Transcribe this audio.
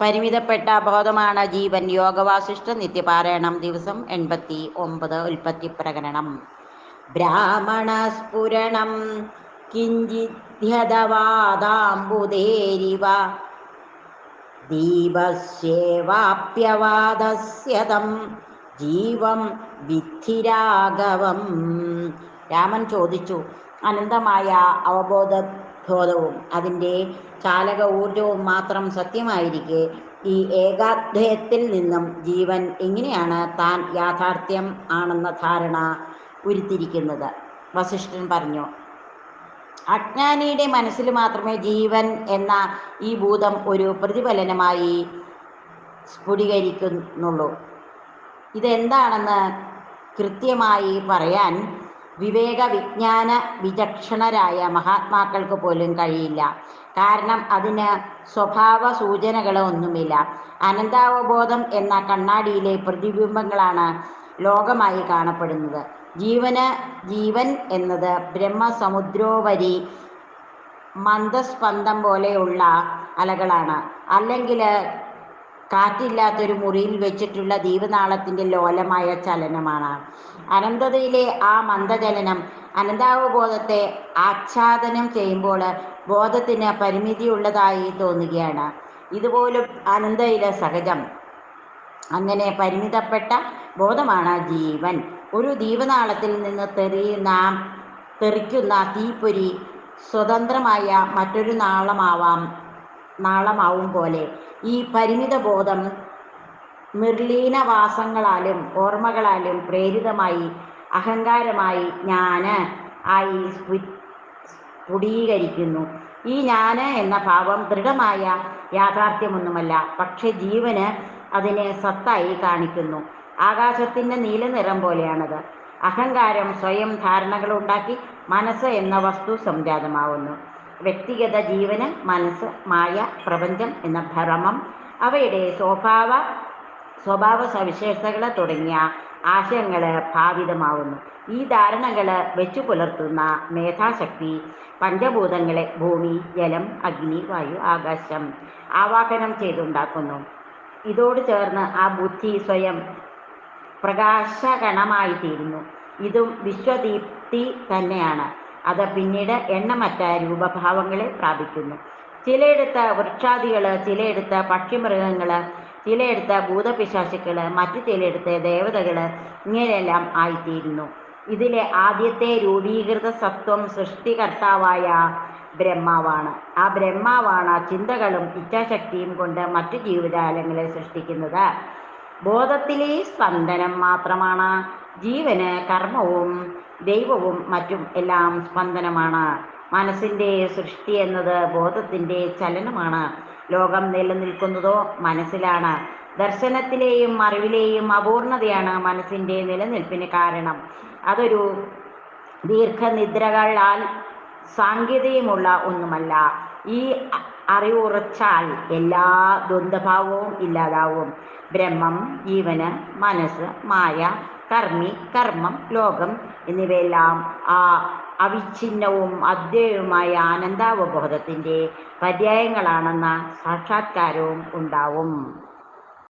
പരിമിതപ്പെട്ട ബോധമാണ് ജീവൻ. യോഗവാസിഷ്ഠ നിത്യപാരായണം. ദിവസം എൺപത്തി ഒമ്പത് ഉൽപ്പത്തി പ്രകരണം ബ്രാഹ്മണസ്ഫുരണം കിഞ്ചിദ്ധ്യതവാദാംബുദേരിവ ദീപസ്യേവാപ്യവാദസ്യതം ജീവം വിദ്ധിരാഘവം രാമൻ ചോദിച്ചു അനന്തമായ അവബോധബോധവും അതിന്റെ ചാലക ഊർജവും മാത്രം സത്യമായിരിക്കെ. ഈ ഏകാധ്യയത്തിൽ നിന്നും ജീവൻ എങ്ങനെയാണ് താൻ യാഥാർത്ഥ്യം ആണെന്ന ധാരണ ഉരുത്തിരിക്കുന്നത്? വസിഷ്ഠൻ പറഞ്ഞു അജ്ഞാനിയുടെ മനസ്സിൽ മാത്രമേ ജീവൻ എന്ന ഈ ഭൂതം ഒരു പ്രതിഫലനമായി സ്ഫുടീകരിക്കുന്നുള്ളൂ. ഇതെന്താണെന്ന് കൃത്യമായി പറയാൻ വിവേക വിജ്ഞാന വിചക്ഷണരായ മഹാത്മാക്കൾക്ക് പോലും കഴിയില്ല. കാരണം അതിന് സ്വഭാവ സൂചനകളൊന്നുമില്ല അനന്താവബോധം എന്ന കണ്ണാടിയിലെ പ്രതിബിംബങ്ങളാണ് ലോകമായി കാണപ്പെടുന്നത്. ജീവന് ജീവൻ എന്നത് ബ്രഹ്മസമുദ്രോപരി മന്ദസ്പന്ദം പോലെയുള്ള അലകളാണ്. അല്ലെങ്കിൽ കാറ്റില്ലാത്തൊരു മുറിയിൽ വെച്ചിട്ടുള്ള ദീപനാളത്തിന്റെ ലോലമായ ചലനമാണ്. അനന്തതയിലെ ആ മന്ദചലനം അനന്താവബോധത്തെ ആച്ഛാദനം ചെയ്യുമ്പോൾ ബോധത്തിന് പരിമിതിയുള്ളതായി തോന്നുകയാണ്. ഇതുപോലും അനന്തയിലെ സഹജം. അങ്ങനെ പരിമിതപ്പെട്ട ബോധമാണ് ജീവൻ. ഒരു ദീപനാളത്തിൽ നിന്ന് തെറിയുന്ന തെറിക്കുന്ന തീപ്പൊരി സ്വതന്ത്രമായ മറ്റൊരു നാളമാവാം. നാളമാവും പോലെ ഈ പരിമിത ബോധം നിർലീനവാസങ്ങളാലും ഓർമ്മകളാലും പ്രേരിതമായി അഹങ്കാരമായി ഞാൻ ആയി സ്ഫുടീകരിക്കുന്നു. ഈ ഞാൻ എന്ന ഭാവം ദൃഢമായ യാഥാർത്ഥ്യമൊന്നുമല്ല. പക്ഷെ ജീവന് അതിനെ സത്തായി കാണിക്കുന്നു. ആകാശത്തിന്റെ നീലനിറം പോലെയാണത്. അഹങ്കാരം സ്വയം ധാരണകൾ ഉണ്ടാക്കി മനസ്സ് എന്ന വസ്തു സംജാതമാവുന്നു. വ്യക്തിഗത ജീവന് മനസ്സ് മായ പ്രപഞ്ചം എന്ന ഭ്രമം അവയുടെ സ്വഭാവ സ്വഭാവ സവിശേഷതകൾ തുടങ്ങിയ ആശയങ്ങൾ ഭാവിതമാവുന്നു. ഈ ധാരണകൾ വെച്ചു പുലർത്തുന്ന മേധാശക്തി പഞ്ചഭൂതങ്ങളെ ഭൂമി ജലം അഗ്നി വായു ആകാശം ആവാഹനം ചെയ്തുണ്ടാക്കുന്നു. ഇതോട് ചേർന്ന് ആ ബുദ്ധി സ്വയം പ്രകാശകണമായി തീരുന്നു ഇതും വിശ്വദീപ്തി തന്നെയാണ്. അത് പിന്നീട് എണ്ണമറ്റ രൂപഭാവങ്ങളെ പ്രാപിക്കുന്നു. ചിലയിടത്ത് വൃക്ഷാദികൾ ചിലയിടത്ത് പക്ഷിമൃഗങ്ങൾ ചിലയിടത്ത് ഭൂതപിശാശുക്കൾ മറ്റു ചിലയിടത്ത് ദേവതകൾ ഇങ്ങനെയെല്ലാം ആയിത്തീരുന്നു. ഇതിലെ ആദ്യത്തെ രൂപീകൃത സത്വം സൃഷ്ടികർത്താവായ ബ്രഹ്മാവാണ്. ആ ബ്രഹ്മാവാണ് ചിന്തകളും ഇച്ഛാശക്തിയും കൊണ്ട് മറ്റു ജീവജാലങ്ങളെ സൃഷ്ടിക്കുന്നത്. ബോധത്തിലെ സ്പന്ദനം മാത്രമാണ്. ജീവന് കർമ്മവും ദൈവവും മറ്റും എല്ലാം സ്പന്ദനമാണ്. മനസ്സിന്റെ സൃഷ്ടി എന്നത് ബോധത്തിന്റെ ചലനമാണ്. ലോകം നിലനിൽക്കുന്നതോ മനസ്സിലാണ്. ദർശനത്തിലെയും അറിവിലെയും അപൂർണതയാണ് മനസ്സിന്റെ നിലനിൽപ്പിന് കാരണം. അതൊരു ദീർഘനിദ്രകളാൽ സാങ്കേതികമുള്ള ഒന്നുമല്ല. ഈ അറിവുറച്ചാൽ എല്ലാ ദ്വന്ദ്ഭാവവും ഇല്ലാതാവും. ബ്രഹ്മം ജീവന് മനസ്സ് മായ കർമ്മി കർമ്മം ലോകം എന്നിവയെല്ലാം ആ അവിഛിന്നവും അദ്വയവുമായ ആനന്ദാവബോധത്തിന്റെ പര്യായങ്ങളാണെന്ന സാക്ഷാത്കാരവും ഉണ്ടാവും.